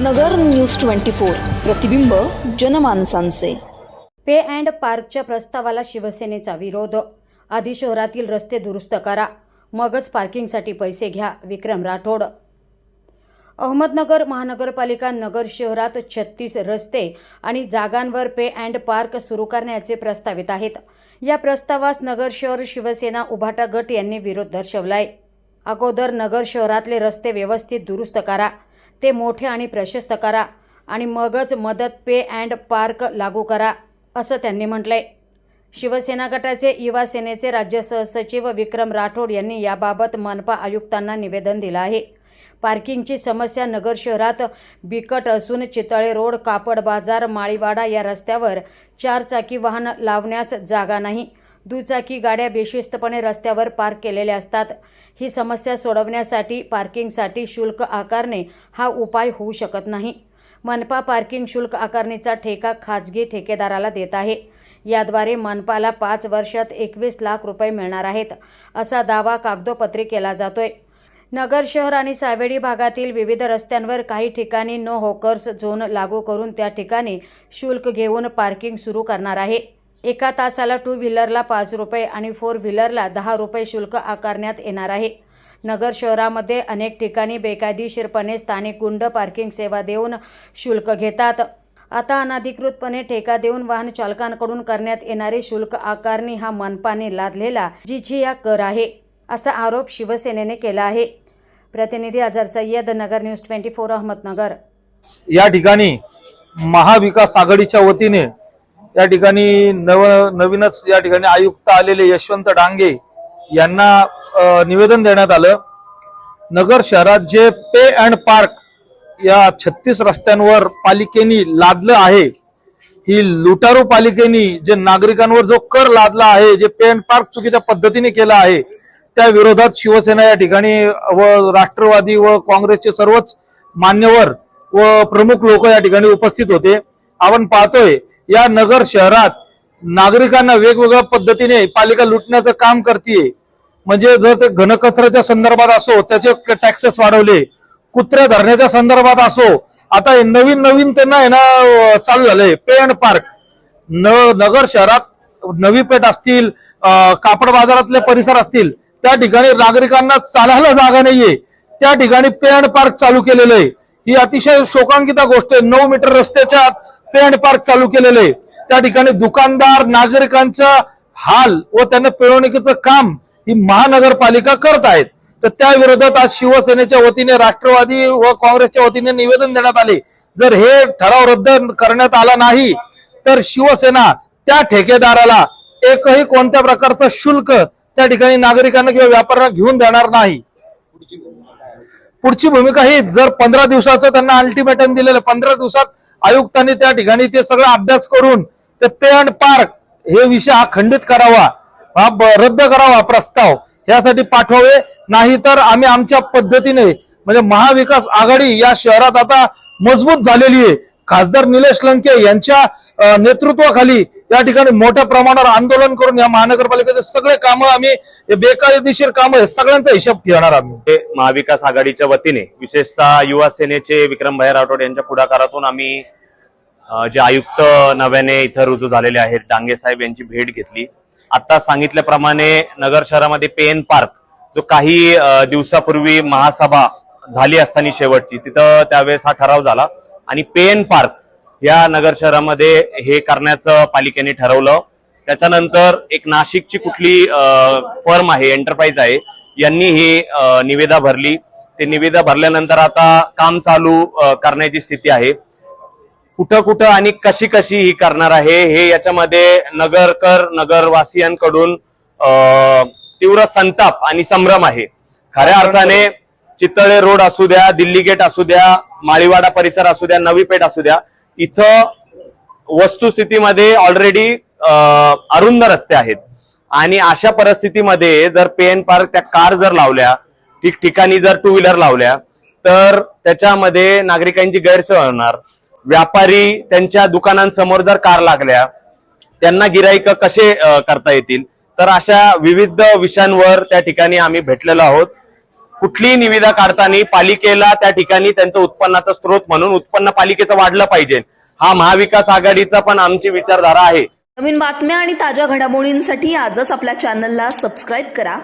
नगर news twenty four प्रतिबिंब जनमानसांचे. पे and पार्कच्या प्रस्तावाला शिवसेनेचा विरोध. आधी शहरातील रस्ते दुरुस्त करा मगच पार्किंगसाठी पैसे घ्या विक्रम राठोड. अहमदनगर महानगरपालिका नगर शहरात छत्तीस रस्ते आणि जागांवर पे अँड पार्क सुरू करण्याचे प्रस्तावित आहेत. या प्रस्तावास नगर शहर शिवसेना उभाटा गट यांनी विरोध दर्शवलाय. अगोदर नगर शहरातले रस्ते व्यवस्थित दुरुस्त करा ते मोठे आणि प्रशस्त करा आणि मगच मदत पे अँड पार्क लागू करा असं त्यांनी म्हटलंय. शिवसेना गटाचे युवा सेनेचे राज्य सहसचिव विक्रम राठोड यांनी याबाबत मनपा आयुक्तांना निवेदन दिलं आहे. पार्किंगची समस्या नगर शहरात बिकट असून चितळे रोड कापड बाजार माळीवाडा या रस्त्यावर चारचाकी वाहन लावण्यास जागा नाही. दुचाकी गाड्या बेशिस्तपणे रस्त्यावर पार्क केलेल्या असतात. ही समस्या सोडवण्यासाठी पार्किंगसाठी शुल्क आकारणे हा उपाय होऊ शकत नाही. मनपा पार्किंग शुल्क आकारणीचा ठेका खाजगी ठेकेदाराला देत आहे. याद्वारे मनपाला पाच वर्षात एकवीस लाख रुपये मिळणार आहेत असा दावा कागदोपत्री केला जातोय. नगर शहर आणि सावेडी भागातील विविध रस्त्यांवर काही ठिकाणी नो होकर्स झोन लागू करून त्या ठिकाणी शुल्क घेऊन पार्किंग सुरू करणार आहे. एका तासाला टू व्हीलरला पाच रुपये आणि फोर व्हीलरला दहा रुपये शुल्क आकारण्यात येणार आहे. नगर शहरामध्ये अनेक ठिकाणी बेकायदेशीरपणे स्थानिक गुंड पार्किंग सेवा देऊन शुल्क घेतात. आता अनधिकृतपणे ठेका देऊन वाहन चालकांकडून करण्यात येणारी शुल्क आकारणी हा मनपाने लादलेला जिझिया कर आहे असा आरोप शिवसेनेने केला आहे. प्रतिनिधी Azhar Sayyad Nagar news twenty four Ahmednagar. या ठिकाणी महाविकास आघाडीच्या वतीने या ठिकाणी नव नवीनच या ठिकाणी आयुक्त आलेले यशवंत डांगे यांना निवेदन देण्यात आलं. नगर शहरात जे पे अँड पार्क या छत्तीस रस्त्यांवर पालिकेनी लादलं आहे ही लुटारू पालिकेनी जे नागरिकांवर जो कर लादला आहे जे पे अँड पार्क चुकीच्या पद्धतीने केला आहे त्या विरोधात शिवसेना या ठिकाणी व राष्ट्रवादी व काँग्रेसचे सर्वच मान्यवर व प्रमुख लोक या ठिकाणी उपस्थित होते. आपण पाहतोय या नगर शहरात नागरिकांना वेगवेगळ्या पद्धतीने पालिका लुटण्याचं काम करते म्हणजे जर ते घनकचऱ्याच्या संदर्भात असो त्याचे टॅक्सेस वाढवले कुत्र्या धरण्याच्या संदर्भात असो आता नवीन नवीन त्यांना आहे ना चालू झालंय. पे अँड पार्क न नगर शहरात नवी पेठ असतील कापड बाजारातले परिसर असतील त्या ठिकाणी नागरिकांना चालायला जागा नाहीये. त्या ठिकाणी पे अँड पार्क चालू केलेलं आहे. ही अतिशय शोकांकिता गोष्ट आहे. नऊ मीटर रस्त्याच्या आत पार्क चालू केलेलं आहे. त्या ठिकाणी दुकानदार नागरिकांचा हाल व त्यांना पिळवणुकीचं काम ही महानगरपालिका करत आहेत. तर त्या विरोधात आज शिवसेनेच्या वतीने राष्ट्रवादी व काँग्रेसच्या वतीने निवेदन देण्यात आले. जर हे ठराव रद्द करण्यात आला नाही तर शिवसेना त्या ठेकेदाराला एकही कोणत्या प्रकारचं शुल्क त्या ठिकाणी नागरिकांना किंवा व्यापाऱ्यांना घेऊन देणार नाही. पुढची भूमिका ही जर पंधरा दिवसाचं त्यांना अल्टिमेटम दिलेलं पंधरा दिवसात आयुक्तांनी त्या ठिकाणी ते सगळं अभ्यास करून ते पे अँड पार्क हे विषय हा खंडित करावा हा रद्द करावा प्रस्ताव यासाठी पाठवावे. नाही तर आम्ही आमच्या पद्धतीने म्हणजे महाविकास आघाडी या शहरात आता मजबूत झालेली आहे. खासदार निलेश लंके यांच्या नेतृत्वाखाली या ठिकाणी मोठ्या प्रमाणावर आंदोलन करून या महानगरपालिकेचे सगळे कामं आम्ही बेकायदेशीर कामं आहे सगळ्यांचा हिशोब घेणार आम्ही. महाविकास आघाडीच्या वतीने विशेषतः युवा सेनेचे विक्रमभाई राठोड यांच्या पुढाकारातून आम्ही जे आयुक्त नव्याने इथं रुजू झालेले आहेत डांगे साहेब यांची भेट घेतली. आता सांगितल्याप्रमाणे नगर शहरामध्ये पेन पार्क जो काही दिवसापूर्वी महासभा झाली असताना शेवटची तिथं त्यावेळेस हा ठराव झाला. आणि पेन पार्क या नगर शहरामध्ये हे करण्याचं पालिकेने ठरवलं. त्याच्यानंतर एक नाशिकची कुठली फर्म आहे एंटरप्राइज आहे यांनी ही निविदा भरली. ते निविदा भरल्यानंतर आता काम चालू करण्याची स्थिती आहे. कुठं कुठं आणि कशी कशी ही करणार आहे हे याच्यामध्ये नगरकर नगरवासियांकडून अ, तीव्र संताप आणि संभ्रम आहे. खऱ्या अर्थाने चितळे रोड असू द्या दिल्ली गेट असू द्या माळीवाडा परिसर असू द्या नवी पेठ असू द्या इथं वस्तुस्थितीमध्ये ऑलरेडी अरुंद रस्ते आहेत. आणि अशा परिस्थितीमध्ये जर पेन पार्क त्या कार जर लावल्या ठिकठिकाणी जर टू व्हीलर लावल्या तर त्याच्यामध्ये नागरिकांची गैरसोय होणार. व्यापारी त्यांच्या दुकानांसमोर जर कार लागल्या त्यांना गिराईक कसे करता येतील? तर अशा विविध विषयांवर त्या ठिकाणी आम्ही भेटलेलो आहोत. कुठलीही निविदा काढताना पालिकेला त्या ठिकाणी त्यांचं उत्पन्नाचा स्रोत म्हणून उत्पन्न पालिकेचं वाढलं पाहिजे. हा महाविकास आघाडीचा पण आमची विचारधारा आहे. नवीन बातम्या आणि ताज्या घडामोडींसाठी आजच आपल्या चॅनलला सबस्क्राईब करा.